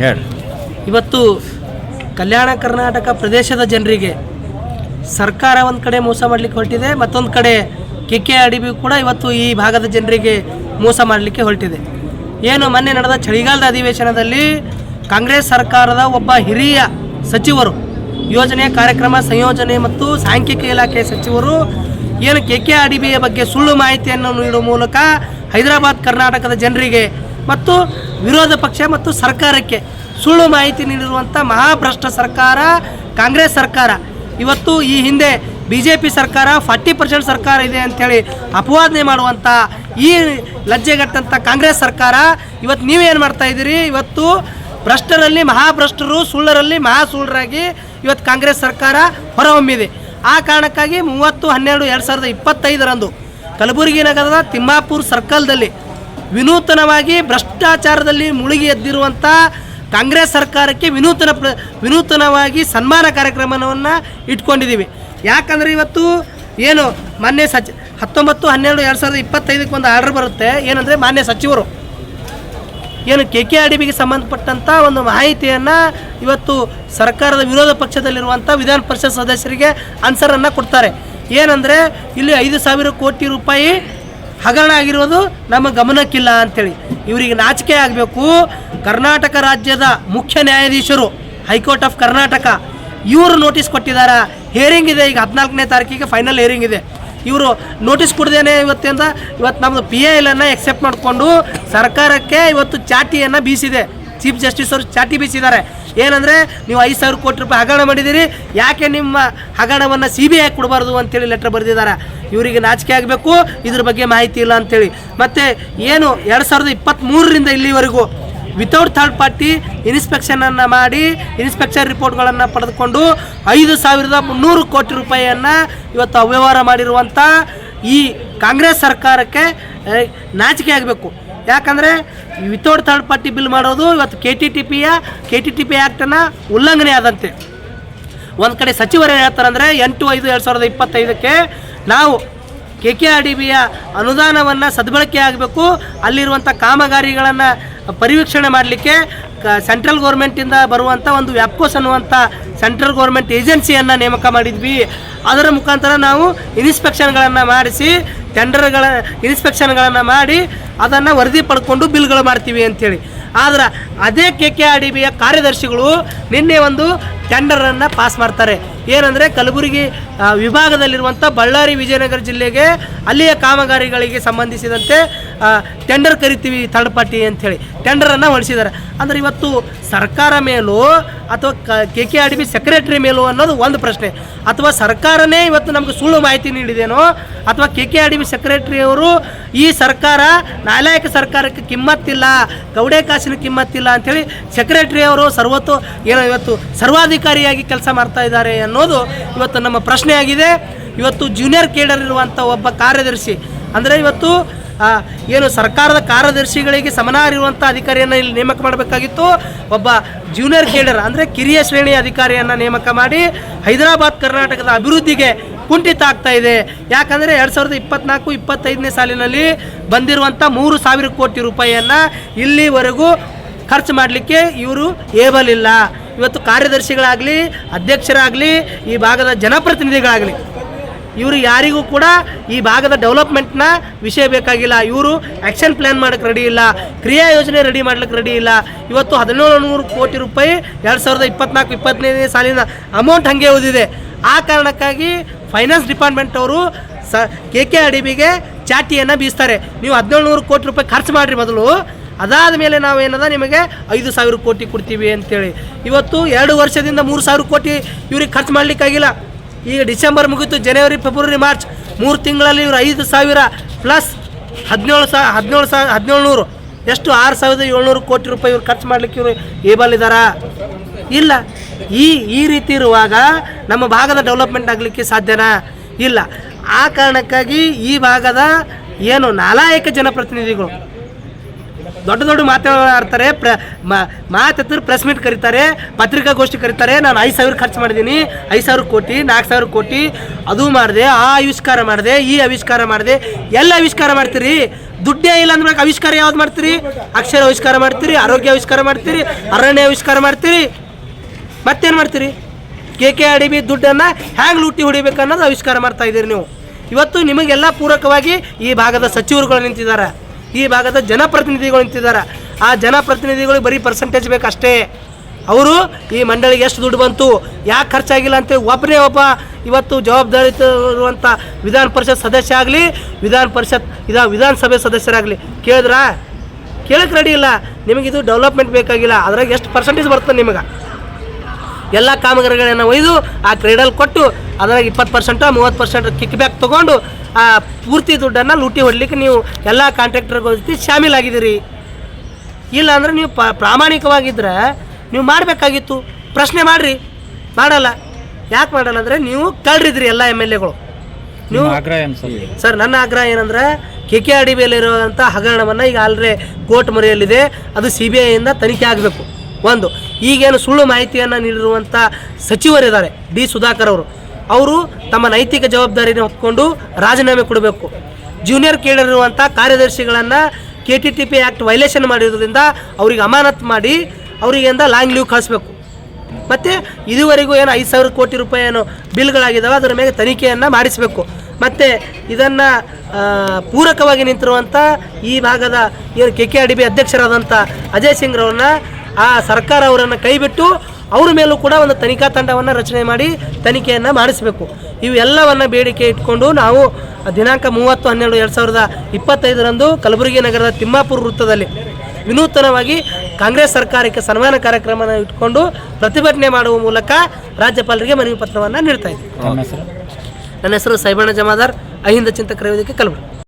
ಹೇಳಿ. ಇವತ್ತು ಕಲ್ಯಾಣ ಕರ್ನಾಟಕ ಪ್ರದೇಶದ ಜನರಿಗೆ ಸರ್ಕಾರ ಒಂದು ಕಡೆ ಮೋಸ ಮಾಡಲಿಕ್ಕೆ ಹೊರಟಿದೆ, ಮತ್ತೊಂದು ಕಡೆ ಕೆ ಕೆ ಅಡಿಬಿ ಕೂಡ ಇವತ್ತು ಈ ಭಾಗದ ಜನರಿಗೆ ಮೋಸ ಮಾಡಲಿಕ್ಕೆ ಹೊರಟಿದೆ. ಏನು ಮೊನ್ನೆ ನಡೆದ ಚಳಿಗಾಲದ ಅಧಿವೇಶನದಲ್ಲಿ ಕಾಂಗ್ರೆಸ್ ಸರ್ಕಾರದ ಒಬ್ಬ ಹಿರಿಯ ಸಚಿವರು, ಯೋಜನೆ, ಕಾರ್ಯಕ್ರಮ, ಸಂಯೋಜನೆ ಮತ್ತು ಸಾಂಖ್ಯಿಕ ಇಲಾಖೆ ಸಚಿವರು ಏನು ಕೆ ಕೆ ಅಡಿಬಿಯ ಬಗ್ಗೆ ಸುಳ್ಳು ಮಾಹಿತಿಯನ್ನು ನೀಡುವ ಮೂಲಕ ಹೈದರಾಬಾದ್ ಕರ್ನಾಟಕದ ಜನರಿಗೆ ಮತ್ತು ವಿರೋಧ ಪಕ್ಷ ಮತ್ತು ಸರ್ಕಾರಕ್ಕೆ ಸುಳ್ಳು ಮಾಹಿತಿ ನೀಡಿರುವಂಥ ಮಹಾಭ್ರಷ್ಟ ಸರ್ಕಾರ, ಕಾಂಗ್ರೆಸ್ ಸರ್ಕಾರ. ಇವತ್ತು ಈ ಹಿಂದೆ ಬಿ ಜೆ ಪಿ ಸರ್ಕಾರ, ಫಾರ್ಟಿ ಪರ್ಸೆಂಟ್ ಸರ್ಕಾರ ಇದೆ ಅಂಥೇಳಿ ಅಪವಾದನೆ ಮಾಡುವಂಥ ಈ ಲಜ್ಜೆಗಟ್ಟಂಥ ಕಾಂಗ್ರೆಸ್ ಸರ್ಕಾರ, ಇವತ್ತು ನೀವೇನು ಮಾಡ್ತಾ ಇದ್ದೀರಿ? ಇವತ್ತು ಭ್ರಷ್ಟರಲ್ಲಿ ಮಹಾಭ್ರಷ್ಟರು, ಸುಳ್ಳರಲ್ಲಿ ಮಹಾ ಸುಳ್ಳರಾಗಿ ಇವತ್ತು ಕಾಂಗ್ರೆಸ್ ಸರ್ಕಾರ ಹೊರಹೊಮ್ಮಿದೆ. ಆ ಕಾರಣಕ್ಕಾಗಿ ಮೂವತ್ತು, ಹನ್ನೆರಡು, ಎರಡು ಸಾವಿರದ ಇಪ್ಪತ್ತೈದರಂದು ಕಲಬುರಗಿ ನಗರದ ತಿಮ್ಮಾಪುರ್ ಸರ್ಕಲ್ದಲ್ಲಿ ವಿನೂತನವಾಗಿ ಭ್ರಷ್ಟಾಚಾರದಲ್ಲಿ ಮುಳುಗಿ ಎದ್ದಿರುವಂಥ ಕಾಂಗ್ರೆಸ್ ಸರ್ಕಾರಕ್ಕೆ ವಿನೂತನ ಪ್ರ, ವಿನೂತನವಾಗಿ ಸನ್ಮಾನ ಕಾರ್ಯಕ್ರಮವನ್ನು ಇಟ್ಕೊಂಡಿದ್ದೀವಿ. ಯಾಕಂದರೆ ಇವತ್ತು ಏನು ಮಾನ್ಯ ಸಚಿ, ಹತ್ತೊಂಬತ್ತು, ಹನ್ನೆರಡು, ಎರಡು ಸಾವಿರದ ಇಪ್ಪತ್ತೈದಕ್ಕೆ ಒಂದು ಆರ್ಡರ್ ಬರುತ್ತೆ. ಏನಂದರೆ ಮಾನ್ಯ ಸಚಿವರು. ಏನು ಕೆ ಕೆ ಅಡಿಬಿಗೆ ಸಂಬಂಧಪಟ್ಟಂಥ ಒಂದು ಮಾಹಿತಿಯನ್ನು ಇವತ್ತು ಸರ್ಕಾರದ ವಿರೋಧ ಪಕ್ಷದಲ್ಲಿರುವಂಥ ವಿಧಾನ ಪರಿಷತ್ ಸದಸ್ಯರಿಗೆ ಆನ್ಸರನ್ನು ಕೊಡ್ತಾರೆ. ಏನಂದರೆ ಇಲ್ಲಿ ಐದು ಸಾವಿರ ಕೋಟಿ ರೂಪಾಯಿ ಹಗರಣ ಆಗಿರೋದು ನಮ್ಮ ಗಮನಕ್ಕಿಲ್ಲ ಅಂಥೇಳಿ ಇವರಿಗೆ ನಾಚಿಕೆ ಆಗಬೇಕು. ಕರ್ನಾಟಕ ರಾಜ್ಯದ ಮುಖ್ಯ ನ್ಯಾಯಾಧೀಶರು, ಹೈಕೋರ್ಟ್ ಆಫ್ ಕರ್ನಾಟಕ, ಇವರು ನೋಟಿಸ್ ಕೊಟ್ಟಿದ್ದಾರೆ ಹೇರಿಂಗ್ ಇದೆ, ಈಗ ಹದಿನಾಲ್ಕನೇ ತಾರೀಕಿಗೆ ಫೈನಲ್ ಹೇರಿಂಗ್ ಇದೆ. ಇವರು ನೋಟಿಸ್ ಕೊಡ್ದೇನೆ ಇವತ್ತಿಂದ ಇವತ್ತು ನಮ್ಮದು ಪಿ ಎ ಅನ್ನು ಎಕ್ಸೆಪ್ಟ್ ಮಾಡಿಕೊಂಡು ಸರ್ಕಾರಕ್ಕೆ ಇವತ್ತು ಚಾಟಿಯನ್ನು ಬೀಸಿದೆ. ಚೀಫ್ ಜಸ್ಟಿಸ್ ಅವರು ಚಾಟಿ ಬೀಸಿದ್ದಾರೆ. ಏನಂದರೆ ನೀವು ಐದು ಸಾವಿರ ಕೋಟಿ ರೂಪಾಯಿ ಹಗರಣ ಮಾಡಿದ್ದೀರಿ. ಯಾಕೆ ನಿಮ್ಮ ಹಗರಣವನ್ನು ಸಿ ಬಿ ಐ ಕೊಡಬಾರ್ದು ಅಂತೇಳಿ ಲೆಟ್ರ್ ಬರೆದಿದ್ದಾರೆ. ಇವರಿಗೆ ನಾಚಿಕೆ ಆಗಬೇಕು, ಇದ್ರ ಬಗ್ಗೆ ಮಾಹಿತಿ ಇಲ್ಲ ಅಂತೇಳಿ. ಮತ್ತು ಏನು ಎರಡು ಸಾವಿರದ ಇಪ್ಪತ್ತ್ಮೂರರಿಂದ ಇಲ್ಲಿವರೆಗೂ ವಿತೌಟ್ ಥರ್ಡ್ ಪಾರ್ಟಿ ಇನ್ಸ್ಪೆಕ್ಷನನ್ನು ಮಾಡಿ ಇನ್ಸ್ಪೆಕ್ಷನ್ ರಿಪೋರ್ಟ್ಗಳನ್ನು ಪಡೆದುಕೊಂಡು ಐದು ಸಾವಿರದ ಮುನ್ನೂರು ಕೋಟಿ ರೂಪಾಯಿಯನ್ನು ಇವತ್ತು ಅವ್ಯವಹಾರ ಮಾಡಿರುವಂಥ ಈ ಕಾಂಗ್ರೆಸ್ ಸರ್ಕಾರಕ್ಕೆ ನಾಚಿಕೆ ಆಗಬೇಕು. ಯಾಕಂದರೆ ವಿತೌಟ್ ಥರ್ಡ್ ಪಾರ್ಟಿ ಬಿಲ್ ಮಾಡೋದು ಇವತ್ತು ಕೆ ಟಿ ಟಿ ಪಿಯ ಕೆ ಟಿ ಟಿ ಪಿ ಆ್ಯಕ್ಟನ್ನು ಉಲ್ಲಂಘನೆ ಆದಂತೆ. ಒಂದು ಕಡೆ ಸಚಿವರು ಏನು ಹೇಳ್ತಾರಂದರೆ ಎಂಟು, ಐದು, ಎರಡು ಸಾವಿರದ ಇಪ್ಪತ್ತೈದಕ್ಕೆ ನಾವು ಕೆ ಕೆ ಆರ್ ಡಿ ಬಿಯ ಅನುದಾನವನ್ನು ಸದ್ಬಳಕೆ ಆಗಬೇಕು. ಅಲ್ಲಿರುವಂಥ ಕಾಮಗಾರಿಗಳನ್ನು ಪರಿವೀಕ್ಷಣೆ ಮಾಡಲಿಕ್ಕೆ ಕ ಸೆಂಟ್ರಲ್ ಗೌರ್ಮೆಂಟಿಂದ ಬರುವಂಥ ಒಂದು ವ್ಯಾಪ್ಕೋಸ್ ಅನ್ನುವಂಥ ಸೆಂಟ್ರಲ್ ಗೌರ್ಮೆಂಟ್ ಏಜೆನ್ಸಿಯನ್ನು ನೇಮಕ ಮಾಡಿದ್ವಿ. ಅದರ ಮುಖಾಂತರ ನಾವು ಇನ್ಸ್ಪೆಕ್ಷನ್ಗಳನ್ನು ಮಾಡಿಸಿ ಟೆಂಡರ್ಗಳ ಇನ್ಸ್ಪೆಕ್ಷನ್ಗಳನ್ನು ಮಾಡಿ ಅದನ್ನು ವರದಿ ಪಡ್ಕೊಂಡು ಬಿಲ್ಗಳು ಮಾಡ್ತೀವಿ ಅಂಥೇಳಿ ಆದ್ರೆ ಅದೇ ಕೆ ಕೆ ಆರ್ ಡಿ ಬಿಯ ಕಾರ್ಯದರ್ಶಿಗಳು ನಿನ್ನೆ ಒಂದು ಟೆಂಡರನ್ನು ಪಾಸ್ ಮಾಡ್ತಾರೆ. ಏನಂದರೆ ಕಲಬುರಗಿ ವಿಭಾಗದಲ್ಲಿರುವಂಥ ಬಳ್ಳಾರಿ, ವಿಜಯನಗರ ಜಿಲ್ಲೆಗೆ ಅಲ್ಲಿಯ ಕಾಮಗಾರಿಗಳಿಗೆ ಸಂಬಂಧಿಸಿದಂತೆ ಟೆಂಡರ್ ಕರಿತೀವಿ ಥರ್ಡ್ ಪಾರ್ಟಿ ಅಂಥೇಳಿ ಟೆಂಡರನ್ನು ಹೊಡಿಸಿದ್ದಾರೆ ಅಂದರೆ ಇವತ್ತು ಸರ್ಕಾರ ಮೇಲೂ ಅಥವಾ K K R B secretary ಮೇಲೂ ಅನ್ನೋದು ಒಂದು ಪ್ರಶ್ನೆ. ಅಥವಾ ಸರ್ಕಾರನೇ ಇವತ್ತು ನಮಗೆ ಸುಳ್ಳು ಮಾಹಿತಿ ನೀಡಿದೇನೋ, ಅಥವಾ ಕೆ ಕೆ ಆರ್ ಬಿ ಸೆಕ್ರೆಟರಿಯವರು ಈ ಸರ್ಕಾರ ನಾಲಾಯಕ ಸರ್ಕಾರಕ್ಕೆ ಕಿಮ್ಮತ್ತಿಲ್ಲ, ಗೌಡೆ ಕಾಸಿನ ಕಿಮ್ಮತ್ತಿಲ್ಲ ಅಂಥೇಳಿ ಸೆಕ್ರೆಟರಿ ಅವರು ಸರ್ವತ್ತು ಏನೋ ಇವತ್ತು ಸರ್ವಾಧಿಕಾರಿಯಾಗಿ ಕೆಲಸ ಮಾಡ್ತಾ ಇದ್ದಾರೆ ಅನ್ನೋದು ಇವತ್ತು ನಮ್ಮ ಪ್ರಶ್ನೆಯಾಗಿದೆ. ಇವತ್ತು ಜೂನಿಯರ್ ಕೇಡರ್ ಇರುವಂಥ ಒಬ್ಬ ಕಾರ್ಯದರ್ಶಿ ಅಂದರೆ ಇವತ್ತು ಏನು ಸರ್ಕಾರದ ಕಾರ್ಯದರ್ಶಿಗಳಿಗೆ ಸಮನಾಗಿರುವಂಥ ಅಧಿಕಾರಿಯನ್ನು ಇಲ್ಲಿ ನೇಮಕ ಮಾಡಬೇಕಾಗಿತ್ತು. ಒಬ್ಬ ಜೂನಿಯರ್ ಕೇಡರ್, ಅಂದರೆ ಕಿರಿಯ ಶ್ರೇಣಿಯ ಅಧಿಕಾರಿಯನ್ನು ನೇಮಕ ಮಾಡಿ ಹೈದರಾಬಾದ್ ಕರ್ನಾಟಕದ ಅಭಿವೃದ್ಧಿಗೆ ಕುಂಠಿತ ಆಗ್ತಾ ಇದೆ. ಯಾಕಂದರೆ ಎರಡು ಸಾವಿರದ ಇಪ್ಪತ್ನಾಲ್ಕು, ಇಪ್ಪತ್ತೈದನೇ ಸಾಲಿನಲ್ಲಿ ಬಂದಿರುವಂಥ ಮೂರು ಸಾವಿರ ಕೋಟಿ ರೂಪಾಯಿಯನ್ನು ಇಲ್ಲಿವರೆಗೂ ಖರ್ಚು ಮಾಡಲಿಕ್ಕೆ ಇವರು ಏಬಲ್ ಇಲ್ಲ. ಇವತ್ತು ಕಾರ್ಯದರ್ಶಿಗಳಾಗಲಿ, ಅಧ್ಯಕ್ಷರಾಗಲಿ, ಈ ಭಾಗದ ಜನಪ್ರತಿನಿಧಿಗಳಾಗಲಿ ಇವರು ಯಾರಿಗೂ ಕೂಡ ಈ ಭಾಗದ ಡೆವಲಪ್ಮೆಂಟ್ನ ವಿಷಯ ಬೇಕಾಗಿಲ್ಲ. ಇವರು ಆ್ಯಕ್ಷನ್ ಪ್ಲ್ಯಾನ್ ಮಾಡೋಕ್ಕೆ ರೆಡಿ ಇಲ್ಲ, ಕ್ರಿಯಾ ಯೋಜನೆ ರೆಡಿ ಮಾಡ್ಲಿಕ್ಕೆ ರೆಡಿ ಇಲ್ಲ. ಇವತ್ತು ಹದಿನೇಳು ನೂರು ಕೋಟಿ ರೂಪಾಯಿ ಎರಡು ಸಾವಿರದ ಇಪ್ಪತ್ನಾಲ್ಕು ಇಪ್ಪತ್ತೈದನೇ ಸಾಲಿನ ಅಮೌಂಟ್ ಹಾಗೆ ಓದಿದೆ ಆ ಕಾರಣಕ್ಕಾಗಿ ಫೈನಾನ್ಸ್ ಡಿಪಾರ್ಟ್ಮೆಂಟ್ ಅವರು ಸ, ಕೆ ಕೆ ಆರ್ ಡಿ ಬಿಗೆ ಚಾಟಿಯನ್ನು ಬೀಸ್ತಾರೆ. ನೀವು ಹದಿನೇಳು ನೂರು ಕೋಟಿ ರೂಪಾಯಿ ಖರ್ಚು ಮಾಡಿರಿ ಮೊದಲು. ಅದಾದ ಮೇಲೆ ನಾವು ಏನದ, ನಿಮಗೆ ಐದು ಸಾವಿರ ಕೋಟಿ ಕೊಡ್ತೀವಿ ಅಂತೇಳಿ. ಇವತ್ತು ಎರಡು ವರ್ಷದಿಂದ ಮೂರು ಸಾವಿರ ಕೋಟಿ ಇವ್ರಿಗೆ ಖರ್ಚು ಮಾಡಲಿಕ್ಕಾಗಿಲ್ಲ. ಈಗ ಡಿಸೆಂಬರ್ ಮುಗೀತು, ಜನವರಿ, ಫೆಬ್ರವರಿ, ಮಾರ್ಚ್ ಮೂರು ತಿಂಗಳಲ್ಲಿ ಇವರು ಐದು ಸಾವಿರ ಪ್ಲಸ್ ಹದಿನೇಳು ಸಾ ಹದಿನೇಳು ಸಾ ಹದಿನೇಳು ನೂರು ಎಷ್ಟು? ಆರು ಸಾವಿರದ ಏಳ್ನೂರು ಕೋಟಿ ರೂಪಾಯಿ ಇವರು ಖರ್ಚು ಮಾಡಲಿಕ್ಕೆ ಇವರು ಏಬಲ್ ಇದ್ದಾರಾ ಇಲ್ಲ. ಈ ಈ ರೀತಿ ಇರುವಾಗ ನಮ್ಮ ಭಾಗದ ಡೆವಲಪ್ಮೆಂಟ್ ಆಗಲಿಕ್ಕೆ ಸಾಧ್ಯನಾ? ಇಲ್ಲ. ಆ ಕಾರಣಕ್ಕಾಗಿ ಈ ಭಾಗದ ಏನು ನಾಲಾಯಕ ಜನಪ್ರತಿನಿಧಿಗಳು ದೊಡ್ಡ ದೊಡ್ಡ ಮಾತಾಡ್ತಾರೆ, ಪ್ರ ಮಾತಾಡ್ತಾರೆ ಪ್ರೆಸ್ ಮೀಟ್ ಕರೀತಾರೆ, ಪತ್ರಿಕಾಗೋಷ್ಠಿ ಕರೀತಾರೆ. ನಾನು ಐದು ಸಾವಿರ ಖರ್ಚು ಮಾಡಿದ್ದೀನಿ. ಐದು ಸಾವಿರ ಕೋಟಿ, ನಾಲ್ಕು ಸಾವಿರ ಕೋಟಿ. ಅದು ಮಾಡಿದೆ, ಆ ಆವಿಷ್ಕಾರ ಮಾಡಿದೆ, ಈ ಆವಿಷ್ಕಾರ ಮಾಡಿದೆ. ಎಲ್ಲ ಆವಿಷ್ಕಾರ ಮಾಡ್ತೀರಿ? ದುಡ್ಡೇ ಇಲ್ಲ ಅಂದ್ರೆ ಆವಿಷ್ಕಾರ ಯಾವ್ದು ಮಾಡ್ತೀರಿ? ಅಕ್ಷರ ಆವಿಷ್ಕಾರ ಮಾಡ್ತೀರಿ, ಆರೋಗ್ಯ ಆವಿಷ್ಕಾರ ಮಾಡ್ತೀರಿ, ಅರಣ್ಯ ಆವಿಷ್ಕಾರ ಮಾಡ್ತೀರಿ. ಮತ್ತೇನು ಮಾಡ್ತೀರಿ? K K R D B ದುಡ್ಡನ್ನು ಹ್ಯಾಂಗೆ ಲೂಟಿ ಹೊಡಿಬೇಕು ಅನ್ನೋದು ಆವಿಷ್ಕಾರ ಮಾಡ್ತಾ ಇದ್ದೀರಿ ನೀವು. ಇವತ್ತು ನಿಮಗೆಲ್ಲ ಪೂರಕವಾಗಿ ಈ ಭಾಗದ ಸಚಿವರುಗಳು ನಿಂತಿದ್ದಾರೆ. ಈ ಭಾಗದ ಜನಪ್ರತಿನಿಧಿಗಳು ನಿಂತಿದ್ದಾರೆ. ಆ ಜನಪ್ರತಿನಿಧಿಗಳಿಗೆ ಬರೀ ಪರ್ಸೆಂಟೇಜ್ ಬೇಕಷ್ಟೇ. ಅವರು ಈ ಮಂಡಳಿಗೆ ಎಷ್ಟು ದುಡ್ಡು ಬಂತು, ಯಾಕೆ ಖರ್ಚಾಗಿಲ್ಲ ಅಂತ ಒಬ್ಬನೇ ಒಬ್ಬ ಇವತ್ತು ಜವಾಬ್ದಾರಿ ಇರುವಂಥ ವಿಧಾನ ಪರಿಷತ್ ಸದಸ್ಯ ಆಗಲಿ, ವಿಧಾನ ಪರಿಷತ್, ಇದ ವಿಧಾನಸಭೆ ಸದಸ್ಯರಾಗಲಿ. ಕೇಳಿದ್ರಾ? ಕೇಳಕ್ಕೆ ರೆಡಿ ಇಲ್ಲ. ನಿಮಗಿದು ಡೆವಲಪ್ಮೆಂಟ್ ಬೇಕಾಗಿಲ್ಲ. ಅದ್ರಾಗ ಎಷ್ಟು ಪರ್ಸೆಂಟೇಜ್ ಬರ್ತದೆ ನಿಮಗೆ? ಎಲ್ಲ ಕಾಮಗಾರಿಗಳನ್ನು ಒಯ್ದು ಆ ಕ್ರೀಡಲ್ ಕೊಟ್ಟು ಅದರಾಗ ಇಪ್ಪತ್ತು ಪರ್ಸೆಂಟು ಮೂವತ್ತು ಪರ್ಸೆಂಟ್ ಕಿಕ್ ಬ್ಯಾಕ್ ತೊಗೊಂಡು ಆ ಪೂರ್ತಿ ದುಡ್ಡನ್ನು ಲೂಟಿ ಹೊಡ್ಲಿಕ್ಕೆ ನೀವು ಎಲ್ಲ ಕಾಂಟ್ರಾಕ್ಟರ್ಗಳ ಜೊತೆ ಶಾಮೀಲಾಗಿದ್ದೀರಿ. ಇಲ್ಲ ಅಂದ್ರೆ ನೀವು ಪ ಪ್ರಾಮಾಣಿಕವಾಗಿದ್ದರೆ ನೀವು ಮಾಡಬೇಕಾಗಿತ್ತು. ಪ್ರಶ್ನೆ ಮಾಡಿರಿ. ಮಾಡಲ್ಲ. ಯಾಕೆ ಮಾಡಲ್ಲ ಅಂದರೆ ನೀವು ಕಳ್ರಿದ್ರಿ ಎಲ್ಲ ಎಂ ಎಲ್ ಎಗಳು. ನೀವು ಆಗ್ರಹ ಸರ್? ನನ್ನ ಆಗ್ರಹ ಏನಂದ್ರೆ ಕೆ ಕೆ ಆರ್ ಡಿ ಬಿಯಲ್ಲಿರುವಂಥ ಹಗರಣವನ್ನು ಈಗ ಆಲ್ರೆಡಿ ಕೋರ್ಟ್ ಮರೆಯಲ್ಲಿದೆ. ಅದು ಸಿ ಬಿ ಐಯಿಂದ ತನಿಖೆ ಆಗಬೇಕು. ಒಂದು. ಈಗೇನು ಸುಳ್ಳು ಮಾಹಿತಿಯನ್ನು ನೀಡಿರುವಂಥ ಸಚಿವರಿದ್ದಾರೆ ಡಿ ಸುಧಾಕರ್ ಅವರು. ಅವರು ತಮ್ಮ ನೈತಿಕ ಜವಾಬ್ದಾರಿಯನ್ನು ಹೊತ್ಕೊಂಡು ರಾಜೀನಾಮೆ ಕೊಡಬೇಕು. ಜೂನಿಯರ್ ಕೇಳಿರುವಂಥ ಕಾರ್ಯದರ್ಶಿಗಳನ್ನು K T T P act violation ಮಾಡಿರೋದ್ರಿಂದ ಅವ್ರಿಗೆ ಅಮಾನತ್ ಮಾಡಿ ಅವರಿಗೆಂದ ಲಾಂಗ್ ಲೀವ್ ಕಳಿಸ್ಬೇಕು. ಮತ್ತು ಇದುವರೆಗೂ ಏನು ಐದು ಸಾವಿರ ಕೋಟಿ ರೂಪಾಯಿ ಏನು ಬಿಲ್ಗಳಾಗಿದ್ದಾವೆ, ಅದರ ಮೇಲೆ ತನಿಖೆಯನ್ನು ಮಾಡಿಸಬೇಕು. ಮತ್ತು ಇದನ್ನು ಪೂರಕವಾಗಿ ನಿಂತಿರುವಂಥ ಈ ಭಾಗದ ಏನು K K R D B ಅಧ್ಯಕ್ಷರಾದಂಥ ಅಜಯ್ ಸಿಂಗ್ರವ್ರನ್ನ ಆ ಸರ್ಕಾರ ಅವರನ್ನು ಕೈಬಿಟ್ಟು ಅವ್ರ ಮೇಲೂ ಕೂಡ ಒಂದು ತನಿಖಾ ತಂಡವನ್ನು ರಚನೆ ಮಾಡಿ ತನಿಖೆಯನ್ನು ಮಾಡಿಸಬೇಕು. ಇವೆಲ್ಲವನ್ನು ಬೇಡಿಕೆ ಇಟ್ಕೊಂಡು ನಾವು ದಿನಾಂಕ ಮೂವತ್ತು ಹನ್ನೆರಡು ಎರಡು ಸಾವಿರದ ಇಪ್ಪತ್ತೈದರಂದು ಕಲಬುರಗಿ ನಗರದ ತಿಮ್ಮಾಪುರ ವೃತ್ತದಲ್ಲಿ ವಿನೂತನವಾಗಿ ಕಾಂಗ್ರೆಸ್ ಸರ್ಕಾರಕ್ಕೆ ಸನ್ಮಾನ ಕಾರ್ಯಕ್ರಮನ ಇಟ್ಕೊಂಡು ಪ್ರತಿಭಟನೆ ಮಾಡುವ ಮೂಲಕ ರಾಜ್ಯಪಾಲರಿಗೆ ಮನವಿ ಪತ್ರವನ್ನು ನೀಡ್ತಾ ಇದ್ದೀವಿ. ನನ್ನ ಹೆಸರು ಸೈಬಣ್ಣ ಜಮಾದಾರ್. ಅಹಿಂದ ಚಿಂತಕರ ವೇದಿಕೆ ಕಲಬುರಗಿ.